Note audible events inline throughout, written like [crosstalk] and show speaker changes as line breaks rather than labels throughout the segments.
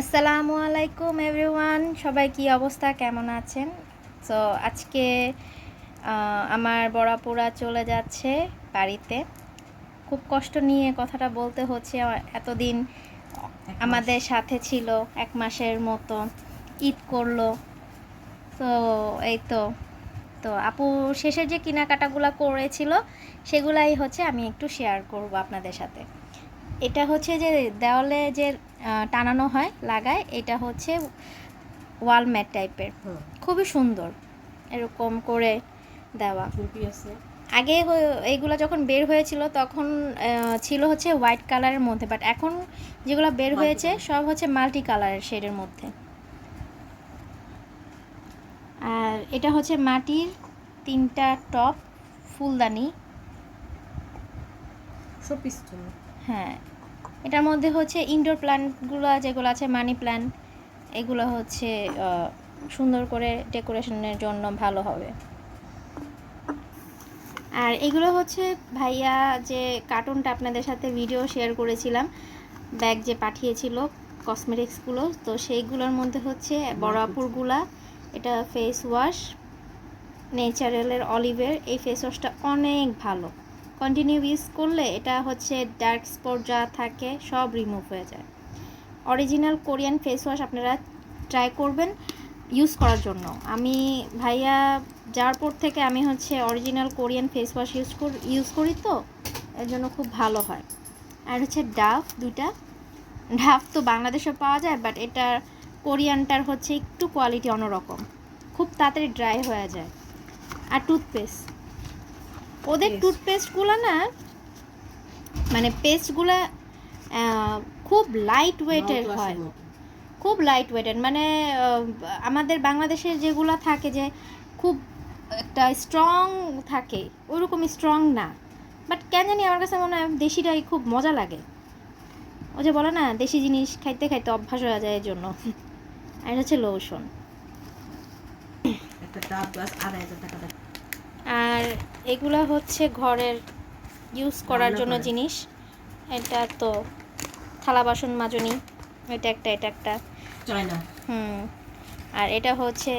আসসালামু আলাইকুম এভরিওয়ান সবাই কি অবস্থা? কেমন আছেন? তো আজকে আমার বড়াপুরা চলে যাচ্ছে বাড়িতে। খুব কষ্ট নিয়ে কথাটা বলতে হচ্ছে। এতদিন আমাদের সাথে ছিল এক মাসের মতো। ঈদ করল। তো এই তো। তো আপু শেষে যে কেনাকাটাগুলো করেছিল সেগুলাই হচ্ছে আমি একটু শেয়ার করব আপনাদের সাথে। এটা হচ্ছে যে দেওয়ালে যে টানানো হয় লাগায় এটা হচ্ছে ওয়াল ম্যাট টাইপের। খুবই সুন্দর এরকম করে দেওয়া। আগে এইগুলো যখন বের হয়েছিল তখন ছিল হচ্ছে হোয়াইট কালারের মধ্যে বাট এখন যেগুলো বের হয়েছে সব হচ্ছে মাল্টি কালারের শেডের মধ্যে। আর এটা হচ্ছে মাটির তিনটা টপ ফুলদানি। হ্যাঁ। এটার মধ্যে হচ্ছে ইনডোর প্ল্যান্টগুলো যেগুলো আছে মানি প্ল্যান্ট এগুলো হচ্ছে সুন্দর করে ডেকোরেশনের জন্য ভালো হবে। আর এগুলো হচ্ছে ভাইয়া যে কার্টুনটা আপনাদের সাথে ভিডিও শেয়ার করেছিলাম ব্যাগ যে পাঠিয়েছিল কসমেটিক্সগুলো তো সেইগুলোর মধ্যে হচ্ছে বড় আপুরগুলা এটা ফেস ওয়াশ নেচারেলের অলিভের এই ফেস ওয়াশটা অনেক ভালো। কন্টিনিউ ইউজ করলে এটা হচ্ছে ডার্ক স্পট যা থাকে সব রিমুভ হয়ে যায়। অরিজিনাল কোরিয়ান ফেস ওয়াশ আপনারা ট্রাই করবেন ইউজ করার জন্য। আমি ভাইয়া যাওয়ার পর থেকে আমি হচ্ছে original Korean face wash use কর ইউজ করি তো, এর জন্য খুব ভালো হয়। আর হচ্ছে ডাফ দুইটা, ডাভ তো বাংলাদেশে পাওয়া যায় বাট এটার কোরিয়ানটার হচ্ছে একটু কোয়ালিটি অন্যরকম। খুব তাড়াতাড়ি ড্রাই হয়ে যায়। আর টুথপেস্ট ওদের টুথপেস্টগুলো না মানে পেস্টগুলো খুব লাইট ওয়েটের হয়। খুব লাইট ওয়েটেড মানে আমাদের বাংলাদেশের যেগুলো থাকে যে খুব একটা স্ট্রং থাকে ওইরকম স্ট্রং না। বাট কেন জানি আমার কাছে মনে হয় দেশিটাই খুব মজা লাগে। ও যে বলে না দেশি জিনিস খাইতে খাইতে অভ্যাস হয়ে যায় এর জন্য আর এটা হচ্ছে লোশন
একটা ডাব গাছ আড়াই হাজার টাকা
আর এগুলো হচ্ছে ঘরের ইউজ করার জন্য জিনিস। এটা তো থালা বাসন মাজনি এটা একটা এটা একটা। হুম আর এটা হচ্ছে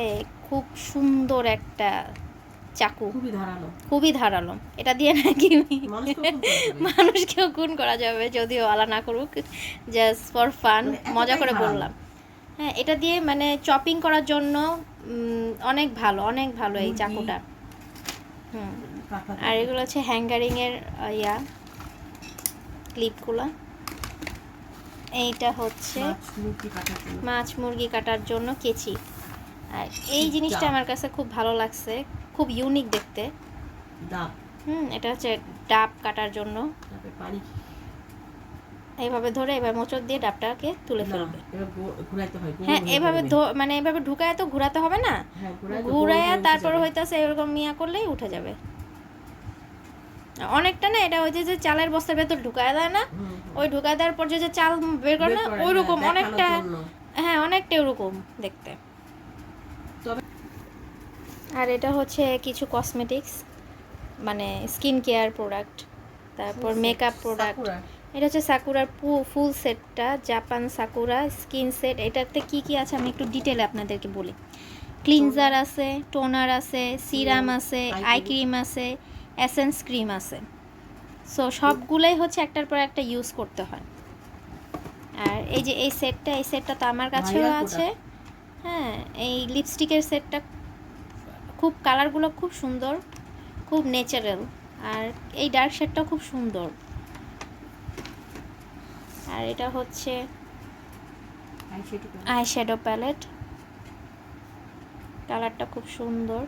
খুব সুন্দর একটা চাকু।
খুবই ধারালো।
খুবই ধারালো। এটা দিয়ে নাকি
মানুষকেও
খুন করা যাবে। যদিও আলা না করুক জাস্ট ফর ফান মজা করে বললাম। হ্যাঁ এটা দিয়ে মানে চপিং করার জন্য অনেক ভালো অনেক ভালো এই চাকুটা। হুম। আর এগুলো হচ্ছে হ্যাঙ্গারিংয়ের ইয়া ক্লিপগুলো এইটা হচ্ছে
মাছ মুরগি কাটার জন্য।
কেচি। আর এই জিনিসটা আমার কাছে খুব ভালো লাগছে খুব ইউনিক দেখতে। হুম এটা হচ্ছে ডাব কাটার জন্য।
পানি
এইভাবে ধরে এবার মোচড় দিয়ে ডাবটাকে তুলে ফেলবে।
হয়
এভাবে মানে এভাবে ঢুকায় তো ঘোরাতে হবে না?
হ্যাঁ
ঘুরাইয়া তারপর। হইতাছে এরকম মিয়া করলেই উঠে যাবে। অনেকটা না এটা ওই যে চালের বস্তার ভেতর ঢুকায় দেয় না। ওই ঢুকায় দেওয়ার পর যে চাল বের করে না ওই রকম অনেকটা হ্যাঁ অনেকটা ওরকম দেখতে। আর এটা হচ্ছে কিছু কসমেটিক্স মানে স্কিন কেয়ার প্রোডাক্ট তারপর মেকআপ প্রোডাক্ট। এটা হচ্ছে সাকুরার ফুল সেটটা জাপান সাকুরা স্কিন সেট এটাতে কি কি আছে আমি একটু ডিটেলে আপনাদেরকে বলি। ক্লিনজার আছে টোনার আছে সিরাম আছে আই ক্রিম আছে এসেন্স ক্রিম আছে। সো সবগুলোই হচ্ছে একটার পর একটা ইউজ করতে হয়। আর এই যে এই সেটটা এই সেটটা তো আমার কাছেও আছে। হ্যাঁ এই লিপস্টিকের সেটটা খুব কালারগুলো খুব সুন্দর খুব ন্যাচারাল আর এই ডার্ক শেডটাও খুব সুন্দর। আর এটা হচ্ছে আই শ্যাডো প্যালেট কালারটা খুব সুন্দর।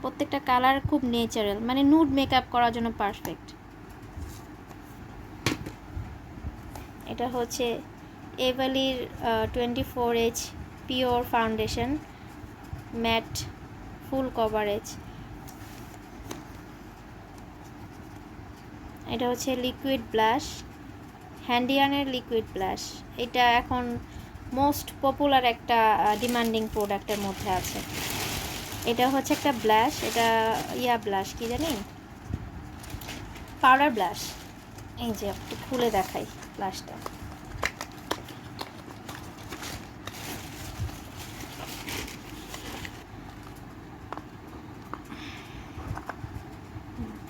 প্রত্যেকটা কালার খুব নেচারাল মানে নুড মেকআপ করার জন্য পারফেক্ট এটা হচ্ছে এভালির twenty four H pure foundation matte full coverage এটা হচ্ছে লিকুইড ব্লাশ হ্যান্ডিয়ানের লিকুইড ব্লাশ এটা এখন মোস্ট পপুলার একটা ডিমান্ডিং প্রোডাক্টের মধ্যে আছে। এটা হচ্ছে একটা ব্লাশ এটা ইয়া ব্লাশ কি জানি? পাউডার ব্লাশ এই যে, একটু খুলে দেখাই ব্লাশটা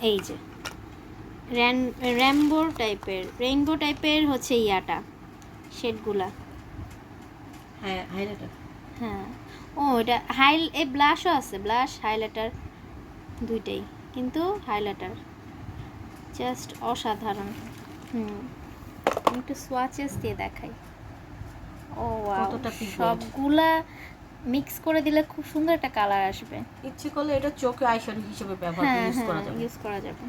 এই যে। র্যাম্বো টাইপের রেইনবো টাইপের হচ্ছে ইয়াটা শেডগুলা।
হ্যাঁ হাইলাইটার?
হ্যাঁ। ও এটা হাই এই ব্লাশও আছে ব্লাশ হাইলাইটার দুইটাই কিন্তু হাইলাইটার। জাস্ট অসাধারণ। হুম একটু সোয়াচেস দিয়ে দেখাই। ও সবগুলা মিক্স করে দিলে খুব সুন্দর একটা কালার আসবে।
ইচ্ছে করলে এটা চোখে আইশ্যাডো হিসেবে ব্যবহার
হ্যাঁ
ইউজ করা
হ্যাঁ
যাবে।
ইউজ করা যাবে।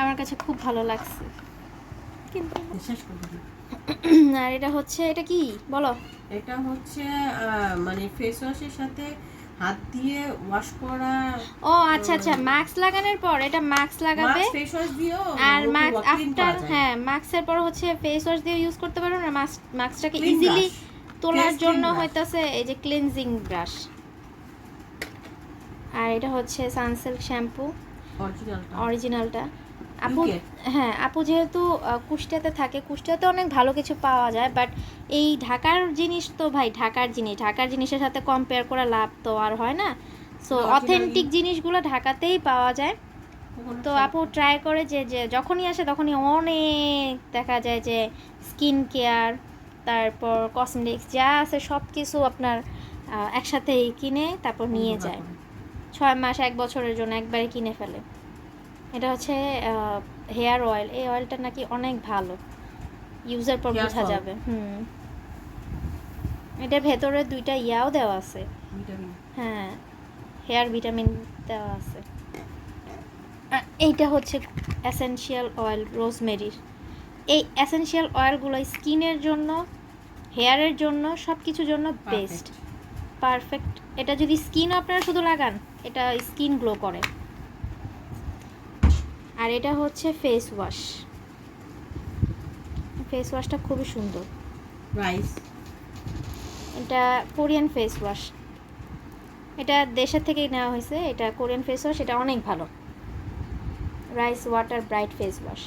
আমার কাছে খুব ভালো লাগছে। কিন্তু [clears throat] আর এটা হচ্ছে এটা কি? বলো।
এটা হচ্ছে মানে ফেস ওয়াশের সাথে হাত দিয়ে ওয়াশ করা
ও আচ্ছা আচ্ছা মাস্ক লাগানোর পর এটা মাস্ক লাগাবে।
ফেস ওয়াশ দিয়েও
আর মাস্ক আফটার হ্যাঁ মাস্কের পর হচ্ছে ফেস ওয়াশ দিয়ে ইউজ করতে পারো না মাস্ক মাস্কটাকে ইজিলি তোলার জন্য হইতাছে এই যে ক্লিনজিং ব্রাশ আর এটা হচ্ছে সানসিল্ক শ্যাম্পু
অরিজিনালটা
অরিজিনালটা আপু হ্যাঁ আপু যেহেতু কুষ্টিয়াতে থাকে কুষ্টিয়াতে অনেক ভালো কিছু পাওয়া যায় বাট এই ঢাকার জিনিস তো ভাই ঢাকার জিনিস ঢাকার জিনিসের সাথে কম্পেয়ার করা লাভ তো আর হয় না। সো অথেন্টিক জিনিসগুলো ঢাকাতেই পাওয়া যায়। তো আপু ট্রাই করে যে যে যখনই আসে তখনই অনেক দেখা যায় যে স্কিন কেয়ার তারপর কসমেটিক্স যা আছে সব কিছু আপনার একসাথেই কিনে তারপর নিয়ে যায়। ছয় মাস এক বছরের জন্য একবারে কিনে ফেলে। এটা হচ্ছে হেয়ার অয়েল। এই অয়েলটা নাকি অনেক ভালো। ইউজের পর বোঝা যাবে। হুম। এটার ভেতরে দুইটা ইয়াও দেওয়া আছে। হ্যাঁ হেয়ার ভিটামিন দেওয়া আছে। আর এইটা হচ্ছে অ্যাসেনশিয়াল অয়েল রোজমেরির। এই অ্যাসেনশিয়াল অয়েলগুলো স্কিনের জন্য হেয়ারের জন্য সব কিছুর জন্য বেস্ট। পারফেক্ট। এটা যদি স্কিন আপনারা শুধু লাগান এটা স্কিন গ্লো করে। আর এটা হচ্ছে ফেস ওয়াশ ফেস ওয়াশটা খুবই সুন্দর।
রাইস
এটা কোরিয়ান ফেস ওয়াশ এটা দেশের থেকেই নেওয়া হয়েছে। এটা কোরিয়ান ফেস ওয়াশ এটা অনেক ভালো। Rice water bright face wash